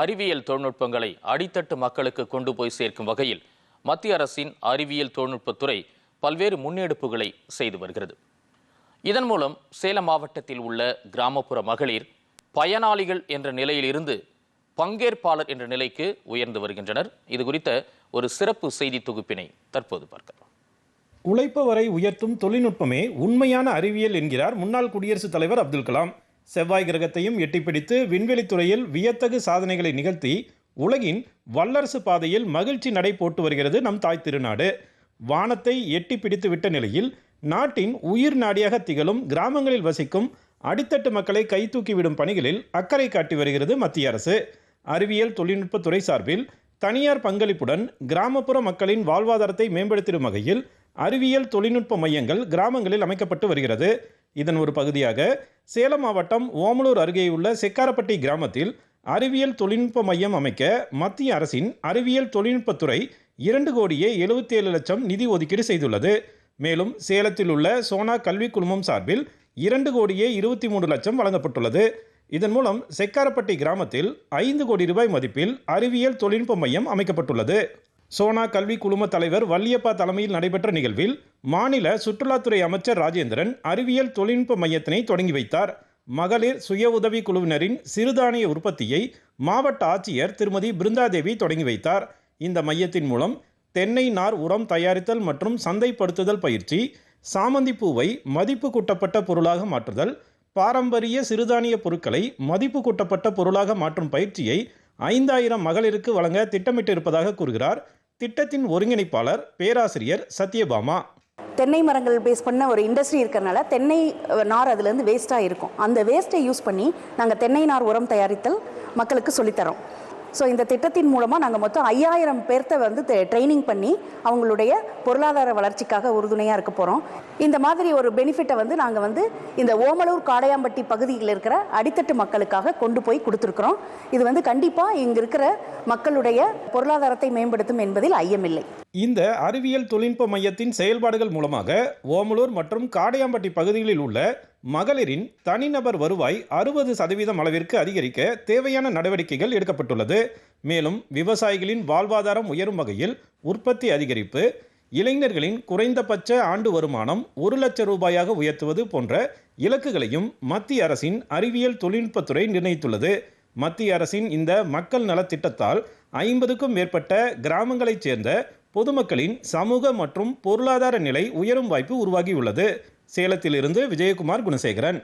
அறிவியல் தொழில்நுட்பங்களை அடித்தட்டு மக்களுக்கு கொண்டு போய் சேர்க்கும் வகையில் மத்திய அரசின் அறிவியல் தொழில்நுட்பத்துறை பல்வேறு முன்னெடுப்புகளை செய்து வருகிறது. இதன் மூலம் சேலம் மாவட்டத்தில் உள்ள கிராமப்புற மகளிர் பயனாளிகள் என்ற நிலையிலிருந்து பங்கேற்பாளர் என்ற நிலைக்கு உயர்ந்து வருகின்றனர். இது குறித்த ஒரு சிறப்பு செய்தி தொகுப்பினை தற்போது பார்க்கலாம். உழைப்பவரை உயர்த்தும் தொழில்நுட்பமே உண்மையான அறிவியல் என்கிறார் முன்னாள் குடியரசுத் தலைவர் அப்துல் கலாம். செவ்வாய் கிரகத்தையும் எட்டிப்பிடித்து விண்வெளித்துறையில் வியத்தகு சாதனைகளை நிகழ்த்தி உலகின் வல்லரசு பாதையில் மகிழ்ச்சி நடை போட்டு வருகிறது நம் தாய் திருநாடு. வானத்தை எட்டி பிடித்து விட்ட நிலையில் நாட்டின் உயிர் நாடியாக திகழும் கிராமங்களில் வசிக்கும் அடித்தட்டு மக்களை கைதூக்கிவிடும் பணிகளில் அக்கறை காட்டி வருகிறது மத்திய அரசு. அறிவியல் தொழில்நுட்பத்துறை சார்பில் தனியார் பங்களிப்புடன் கிராமப்புற மக்களின் வாழ்வாதாரத்தை மேம்படுத்திடும் வகையில் அறிவியல் தொழில்நுட்ப மையங்கள் கிராமங்களில் அமைக்கப்பட்டு வருகிறது. இதன் ஒரு பகுதியாக சேலம் மாவட்டம் ஓமலூர் அருகேயுள்ள செக்காரப்பட்டி கிராமத்தில் அறிவியல் தொழில்நுட்ப மையம் அமைக்க மத்திய அரசின் அறிவியல் தொழில்நுட்பத்துறை இரண்டு கோடியே எழுபத்தி ஏழு லட்சம் நிதி ஒதுக்கீடு செய்துள்ளது. மேலும் சேலத்தில் உள்ள சோனா கல்விக் குழுமம் சார்பில் இரண்டு கோடியே இருபத்தி மூன்று லட்சம் வழங்கப்பட்டுள்ளது. இதன் மூலம் செக்காரப்பட்டி கிராமத்தில் ஐந்து கோடி ரூபாய் மதிப்பில் அறிவியல் தொழில்நுட்ப மையம் அமைக்கப்பட்டுள்ளது. சோனா கல்வி குழும தலைவர் வள்ளியப்பா தலைமையில் நடைபெற்ற நிகழ்வில் மாநில சுற்றுலாத்துறை அமைச்சர் ராஜேந்திரன் அறிவியல் தொழில்நுட்ப மையத்தினை தொடங்கி வைத்தார். மகளிர் சுய உதவி குழுவினரின் சிறுதானிய உற்பத்தியை மாவட்ட ஆட்சியர் திருமதி பிருந்தாதேவி தொடங்கி வைத்தார். இந்த மையத்தின் மூலம் தென்னை நார் உரம் தயாரித்தல் மற்றும் சந்தைப்படுத்துதல் பயிற்சி சாமந்தி பூவை மதிப்பு கூட்டப்பட்ட பொருளாக மாற்றுதல் பாரம்பரிய சிறுதானிய பொருட்களை மதிப்பு கூட்டப்பட்ட பொருளாக மாற்றும் பயிற்சியை ஐந்தாயிரம் மகளிருக்கு வழங்க திட்டமிட்டிருப்பதாக கூறுகிறார். திட்டத்தின் ஒருங்கிணைப்பாளர் பேராசிரியர் சத்யபாமா. தென்னை மரங்கள் பேஸ் பண்ண ஒரு இண்டஸ்ட்ரி இருக்கிறனால தென்னை நார் அதுலேருந்து வேஸ்ட்டாக இருக்கும். அந்த வேஸ்ட்டை யூஸ் பண்ணி நாங்கள் தென்னை நார் உரம் தயாரித்தல் மக்களுக்கு சொல்லித்தரோம். ஸோ இந்த திட்டத்தின் மூலமாக நாங்கள் மொத்தம் ஐயாயிரம் பேர்த்த வந்து ட்ரைனிங் பண்ணி அவங்களுடைய பொருளாதார வளர்ச்சிக்காக உறுதுணையாக இருக்க போகிறோம் இந்த மாதிரி ஒரு பெனிஃபிட்டை வந்து நாங்கள் வந்து இந்த ஓமலூர் காடையாம்பட்டி பகுதியில் இருக்கிற அடித்தட்டு மக்களுக்காக கொண்டு போய் கொடுத்துருக்குறோம். இது வந்து கண்டிப்பாக இங்கே இருக்கிற மக்களுடைய பொருளாதாரத்தை மேம்படுத்தும் என்பதில் ஐயமில்லை இந்த அறிவியல் தொழில்நுட்ப மையத்தின் செயல்பாடுகள் மூலமாக ஓமலூர் மற்றும் காடையாம்பட்டி பகுதிகளில் உள்ள மகளிரின் தனிநபர் வருவாய் அறுபது சதவீதம் அளவிற்கு அதிகரிக்க தேவையான நடவடிக்கைகள் எடுக்கப்பட்டுள்ளது. மேலும் விவசாயிகளின் வாழ்வாதாரம் உயரும் வகையில் உற்பத்தி அதிகரிப்பு இளைஞர்களின் குறைந்தபட்ச ஆண்டு வருமானம் ஒரு லட்சம் ரூபாயாக உயர்த்துவது போன்ற இலக்குகளையும் மத்திய அரசின் அறிவியல் தொழில்நுட்பத்துறை நிர்ணயித்துள்ளது. மத்திய அரசின் இந்த மக்கள் நலத் திட்டத்தால் ஐம்பதுக்கும் மேற்பட்ட கிராமங்களைச் சேர்ந்த பொதுமக்களின் சமூக மற்றும் பொருளாதார நிலை உயரும் வாய்ப்பு உருவாகியுள்ளது. சேலத்திலிருந்து விஜயகுமார் குணசேகரன்.